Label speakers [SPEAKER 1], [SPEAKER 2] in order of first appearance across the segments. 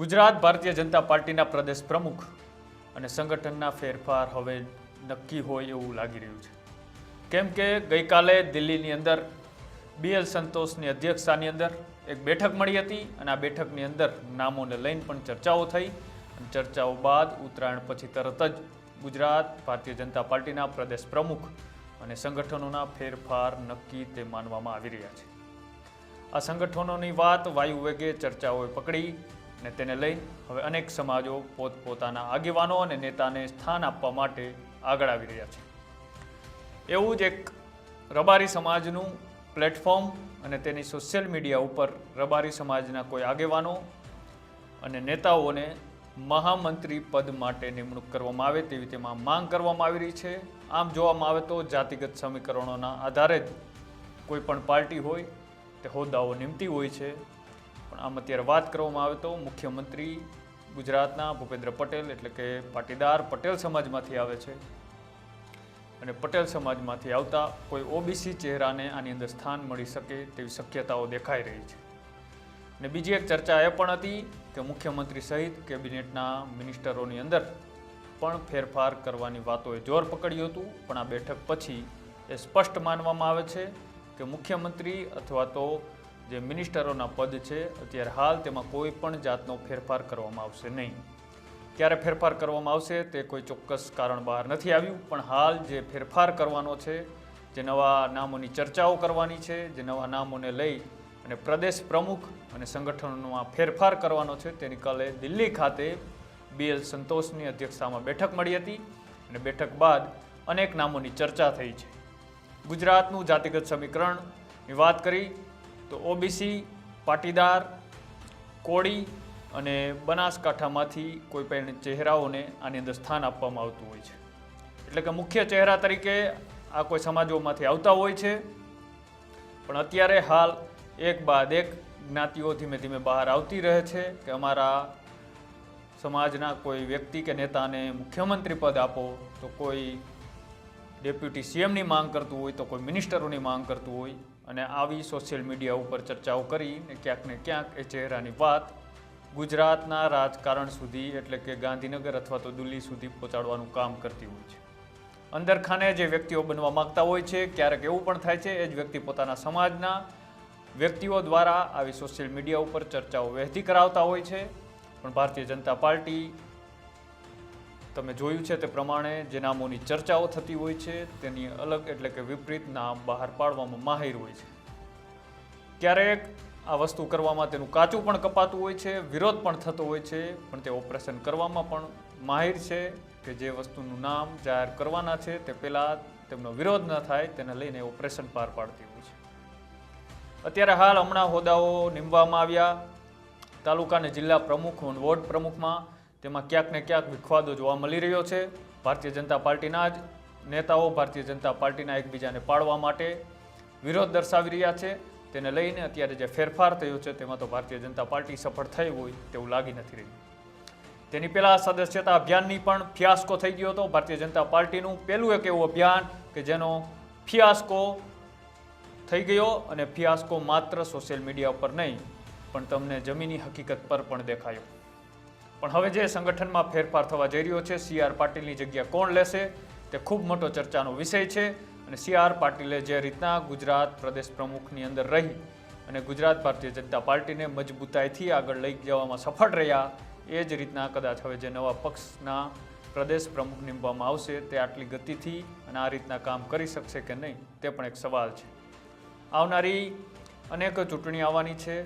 [SPEAKER 1] ગુજરાત ભારતીય જનતા પાર્ટીના પ્રદેશ પ્રમુખ અને સંગઠનના ફેરફાર હવે નક્કી હોય એવું લાગી રહ્યું છે. કેમ કે ગઈકાલે દિલ્હીની અંદર બીએલ સંતોષની અધ્યક્ષતાની અંદર એક બેઠક મળી હતી અને આ બેઠકની અંદર નામોને લઈને પણ ચર્ચાઓ થઈ અને ચર્ચાઓ બાદ ઉત્તરાયણ પછી તરત જ ગુજરાત ભારતીય જનતા પાર્ટીના પ્રદેશ પ્રમુખ અને સંગઠનોના ફેરફાર નક્કી તે માનવામાં આવી રહ્યા છે. આ સંગઠનોની વાત વાયુ વેગે ચર્ચાઓએ પકડી અને તેને લઈ હવે અનેક સમાજો પોતપોતાના આગેવાનો અને નેતાને સ્થાન આપવા માટે આગળ આવી રહ્યા છે. એવું જ એક રબારી સમાજનું પ્લેટફોર્મ અને તેની સોશિયલ મીડિયા ઉપર રબારી સમાજના કોઈ આગેવાનો અને નેતાઓને મહામંત્રી પદ માટે નિમણૂક કરવામાં આવે તેવી તેમાં માંગ કરવામાં આવી રહી છે. આમ જોવામાં આવે તો જાતિગત સમીકરણોના આધારે જ કોઈ પણ પાર્ટી હોય તે હોદ્દાઓ નિમતી હોય છે. પણ આમ અત્યારે વાત કરવામાં આવે તો મુખ્યમંત્રી ગુજરાતના ભૂપેન્દ્ર પટેલ એટલે કે પાટીદાર પટેલ સમાજમાંથી આવે છે. અને પટેલ સમાજમાંથી આવતા કોઈ ઓબીસી ચહેરાને આની અંદર સ્થાન મળી શકે તેવી શક્યતાઓ દેખાઈ રહી છે. અને બીજી એક ચર્ચા એ પણ હતી કે મુખ્યમંત્રી સહિત કેબિનેટના મિનિસ્ટરોની અંદર પણ ફેરફાર કરવાની વાતોએ જોર પકડ્યું હતું. પણ આ બેઠક પછી એ સ્પષ્ટ માનવામાં આવે છે કે મુખ્યમંત્રી અથવા તો જે મિનિસ્ટરોના પદ છે, અત્યારે હાલ તેમાં કોઈ પણ જાતનો ફેરફાર કરવામાં આવશે નહીં. ક્યારે ફેરફાર કરવામાં આવશે તે કોઈ ચોક્કસ કારણ બહાર નથી આવ્યું, પણ હાલ જે ફેરફાર કરવાનો છે, જે નવા નામોની ચર્ચાઓ કરવાની છે, જે નવા નામોને લઈ અને પ્રદેશ પ્રમુખ અને સંગઠનોમાં ફેરફાર કરવાનો છે, તેની કાલે દિલ્હી ખાતે બીએલ સંતોષની અધ્યક્ષતામાં બેઠક મળી હતી અને બેઠક બાદ અનેક નામોની ચર્ચા થઈ છે. ગુજરાતનું જાતિગત સમીકરણની વાત કરી તો ઓબીસી પાટીદાર, કોળી અને બનાસકાંઠામાંથી કોઈ પણ ચહેરાઓને આની અંદર સ્થાન આપવામાં આવતું હોય છે. એટલે કે મુખ્ય ચહેરા તરીકે આ કોઈ સમાજોમાંથી આવતા હોય છે. પણ અત્યારે હાલ એક બાદ એક જ્ઞાતિઓ ધીમે ધીમે બહાર આવતી રહે છે કે અમારા સમાજના કોઈ વ્યક્તિ કે નેતાને મુખ્યમંત્રી પદ આપો તો કોઈ ડેપ્યુટી સીએમની માંગ કરતું હોય તો કોઈ મિનિસ્ટરોની માંગ કરતું હોય. અને આવી સોશિયલ મીડિયા ઉપર ચર્ચાઓ કરીને ક્યાંક ને ક્યાંક એ ચહેરાની વાત ગુજરાતના રાજકારણ સુધી, એટલે કે ગાંધીનગર અથવા તો દિલ્હી સુધી પહોંચાડવાનું કામ કરતી હોય છે. અંદરખાને જે વ્યક્તિઓ બનવા માંગતા હોય છે, ક્યારેક એવું પણ થાય છે, એ જ વ્યક્તિ પોતાના સમાજના વ્યક્તિઓ દ્વારા આવી સોશિયલ મીડિયા ઉપર ચર્ચાઓ વહેતી કરાવતા હોય છે. પણ ભારતીય જનતા પાર્ટી તમે જોયું છે તે પ્રમાણે જે નામોની ચર્ચાઓ થતી હોય છે, તેની અલગ એટલે કે વિપરીત નામ બહાર પાડવામાં માહિર હોય છે. ક્યારેક આ વસ્તુ કરવામાં તેનું કાચું પણ કપાતું હોય છે, વિરોધ પણ થતો હોય છે, પણ તે ઓપરેશન કરવામાં પણ માહિર છે કે જે વસ્તુનું નામ જાહેર કરવાના છે, તે પહેલાં તેમનો વિરોધ ન થાય, તેને લઈને ઓપરેશન પાર પાડતી હોય છે. અત્યારે હાલ હમણાં હોદ્દાઓ નીમવામાં આવ્યા. તાલુકા અને જિલ્લા પ્રમુખ વોર્ડ પ્રમુખમાં તેમાં ક્યાંક ને ક્યાંક વિખવાદો જોવા મળી રહ્યો છે. ભારતીય જનતા પાર્ટીના જ નેતાઓ ભારતીય જનતા પાર્ટીના એકબીજાને પાડવા માટે વિરોધ દર્શાવી રહ્યા છે. તેને લઈને અત્યારે જે ફેરફાર થયો છે તેમાં તો ભારતીય જનતા પાર્ટી સફળ થઈ હોય તેવું લાગી નથી રહ્યું. તેની પહેલાં સદસ્યતા અભિયાનની પણ ફિયાસ્કો થઈ ગયો હતો. ભારતીય જનતા પાર્ટીનું પહેલું એક એવું અભિયાન કે જેનો ફિયાસ્કો થઈ ગયો અને ફિયાસ્કો માત્ર સોશિયલ મીડિયા ઉપર નહીં, પણ તમને જમીની હકીકત પર પણ દેખાયો. પણ હવે જે સંગઠનમાં ફેરફાર થવા જઈ રહ્યો છે સી આર પાટીલની જગ્યા કોણ લેશે તે ખૂબ મોટો ચર્ચાનો વિષય છે અને સી આર પાટીલે જે રીતના ગુજરાત પ્રદેશ પ્રમુખની અંદર રહી અને ગુજરાત ભારતીય જનતા પાર્ટીને મજબૂતાઈથી આગળ લઈ જવામાં સફળ રહ્યા, એ જ રીતના કદાચ હવે જે નવા પક્ષના પ્રદેશ પ્રમુખ નીમવામાં આવશે તે આટલી ગતિથી અને આ રીતના કામ કરી શકશે કે નહીં, તે પણ એક સવાલ છે. આવનારી અનેક ચૂંટણી આવવાની છે.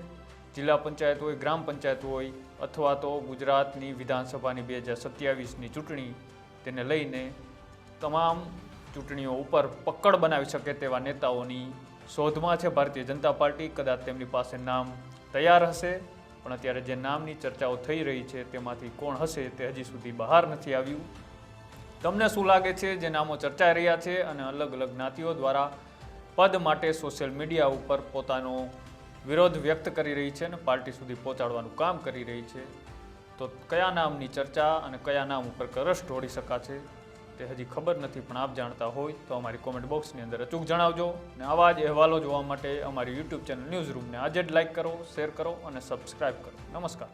[SPEAKER 1] જિલ્લા પંચાયત હોય, ગ્રામ પંચાયત હોય, અથવા તો ગુજરાતની વિધાનસભાની બે હજાર સત્યાવીસની ચૂંટણી, તેને લઈને તમામ ચૂંટણીઓ ઉપર પકડ બનાવી શકે તેવા નેતાઓની શોધમાં છે ભારતીય જનતા પાર્ટી. કદાચ તેમની પાસે નામ તૈયાર હશે, પણ અત્યારે જે નામની ચર્ચાઓ થઈ રહી છે તેમાંથી કોણ હશે તે હજી સુધી બહાર નથી આવ્યું. તમને શું લાગે છે જે નામો ચર્ચાઈ રહ્યા છે અને અલગ અલગ જ્ઞાતિઓ દ્વારા પદ માટે સોશિયલ મીડિયા ઉપર પોતાનો વિરોધ વ્યક્ત કરી રહી છે અને પાર્ટી સુધી પહોંચાડવાનું કામ કરી રહી છે. તો કયા નામની ચર્ચા અને કયા નામ ઉપર કરસ ઢોળી શકાશે તે હજી ખબર નથી, પણ આપ જાણતા હોય તો અમારી કોમેન્ટ બોક્સની અંદર અચૂક જણાવજો અને આવા જ અહેવાલો જોવા માટે અમારી યુટ્યુબ ચેનલ ન્યૂઝ રૂમને આજે જ લાઇક કરો શેર કરો અને સબસ્ક્રાઈબ કરો. નમસ્કાર.